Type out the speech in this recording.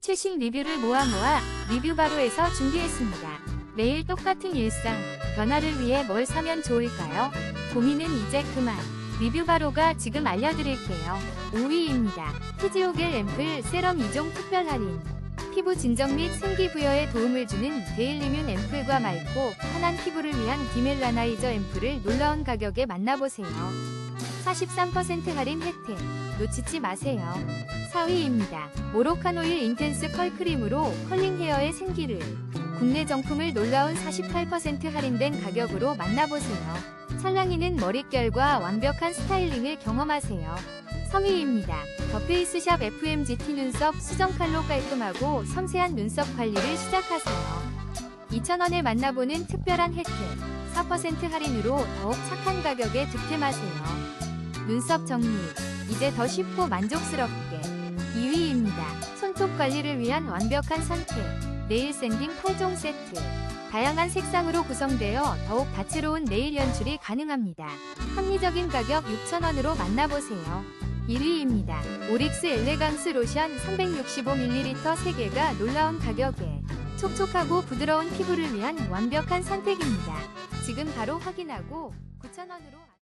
최신 리뷰를 모아 모아 리뷰 바로에서 준비했습니다. 매일 똑같은 일상, 변화를 위해 뭘 사면 좋을까요? 고민은 이제 그만. 리뷰 바로가 지금 알려드릴게요. 5위입니다. 피지오겔 앰플 세럼 2종 특별 할인. 피부 진정 및 생기 부여에 도움을 주는 데일리뮨 앰플과 맑고 편한 피부를 위한 디멜라나이저 앰플을 놀라운 가격에 만나보세요. 43% 할인 혜택. 놓치지 마세요. 4위입니다. 모로칸 오일 인텐스 컬 크림으로 컬링 헤어의 생기를 국내 정품을 놀라운 48% 할인된 가격으로 만나보세요. 찰랑이는 머릿결과 완벽한 스타일링을 경험하세요. 3위입니다. 더 페이스샵 FMGT 눈썹 수정 칼로 깔끔하고 섬세한 눈썹 관리를 시작하세요. 2,000원에 만나보는 특별한 혜택. 4% 할인으로 더욱 착한 가격에 득템하세요. 눈썹 정리. 이제 더 쉽고 만족스럽게. 2위입니다. 손톱 관리를 위한 완벽한 선택. 네일 샌딩 8종 세트. 다양한 색상으로 구성되어 더욱 다채로운 네일 연출이 가능합니다. 합리적인 가격 6,000원으로 만나보세요. 1위입니다. 오릭스 엘레강스 로션 365ml 3개가 놀라운 가격에 촉촉하고 부드러운 피부를 위한 완벽한 선택입니다. 지금 바로 확인하고 9,000원으로